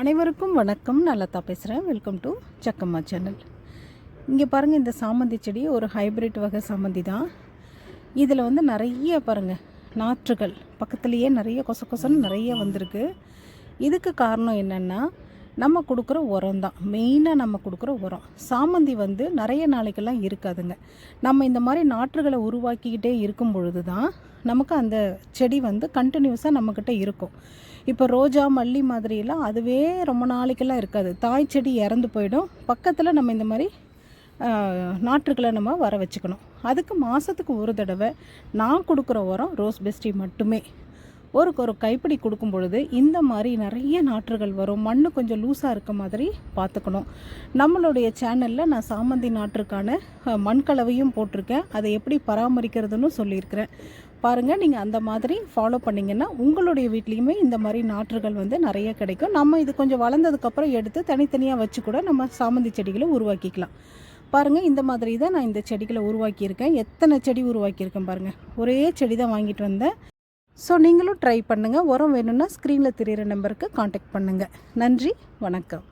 அனைவருக்கும் வணக்கம். நல்லதா பேசுகிறேன் வெல்கம் டு சக்கம்மா சேனல் இங்கே பாருங்கள் இந்த சாமந்தி செடி ஒரு ஹைப்ரிட் வகை சாமந்தி தான். இதில் வந்து நிறைய பாருங்கள் நாற்றுகள். பக்கத்துலேயே நிறைய கொச கொசன்னு நிறைய வந்திருக்கு. இதுக்கு காரணம் என்னென்னா நம்ம கொடுக்குற உரம் தான். மெயினாக நம்ம கொடுக்குற உரம். சாமந்தி வந்து நிறைய நாளைக்கெல்லாம் இருக்காதுங்க. நம்ம இந்த மாதிரி நாற்றுகளை உருவாக்கிக்கிட்டே இருக்கும் பொழுது தான் நமக்கு அந்த செடி வந்து கண்டினியூஸாக நம்மக்கிட்ட இருக்கும். இப்போ ரோஜா மல்லி மாதிரியெல்லாம் அதுவே ரொம்ப நாளைக்கெல்லாம் இருக்காது. தாய் செடி இறந்து போயிடும். பக்கத்தில் நம்ம இந்த மாதிரி நாற்றுகளை நம்ம வர வச்சுக்கணும். அதுக்கு மாதத்துக்கு ஒரு தடவை நான் கொடுக்குற உரம் ரோஸ் பெஸ்டி மட்டுமே. ஒரு ஒரு கைப்பிடி கொடுக்கும் பொழுது இந்த மாதிரி நிறைய நாற்றுகள் வரும். மண் கொஞ்சம் லூஸாக இருக்க மாதிரி பார்த்துக்கணும். நம்மளுடைய சேனலில் நான் சாமந்தி நாற்றுக்கான மண் மண்கலவையும் போட்டிருக்கேன். அதை எப்படி பராமரிக்கிறதுன்னு சொல்லியிருக்கிறேன். பாருங்கள் நீங்கள் அந்த மாதிரி ஃபாலோ பண்ணிங்கன்னா உங்களுடைய வீட்லேயுமே இந்த மாதிரி நாற்றுகள் வந்து நிறைய கிடைக்கும். நம்ம இது கொஞ்சம் வளர்ந்ததுக்கப்புறம் எடுத்து தனித்தனியாக வச்சு கூட நம்ம சாமந்தி செடிகளை உருவாக்கிக்கலாம். பாருங்கள் இந்த மாதிரி தான் நான் இந்த செடிகளை உருவாக்கியிருக்கேன். எத்தனை செடி உருவாக்கியிருக்கேன் பாருங்கள் ஒரே செடி தான் வாங்கிட்டு வந்தேன். ஸோ நீங்களும் ட்ரை பண்ணுங்கள் உரம் வேணும்னா ஸ்க்ரீனில் தெரிகிற நம்பருக்கு காண்டாக்ட் பண்ணுங்கள் நன்றி வணக்கம்.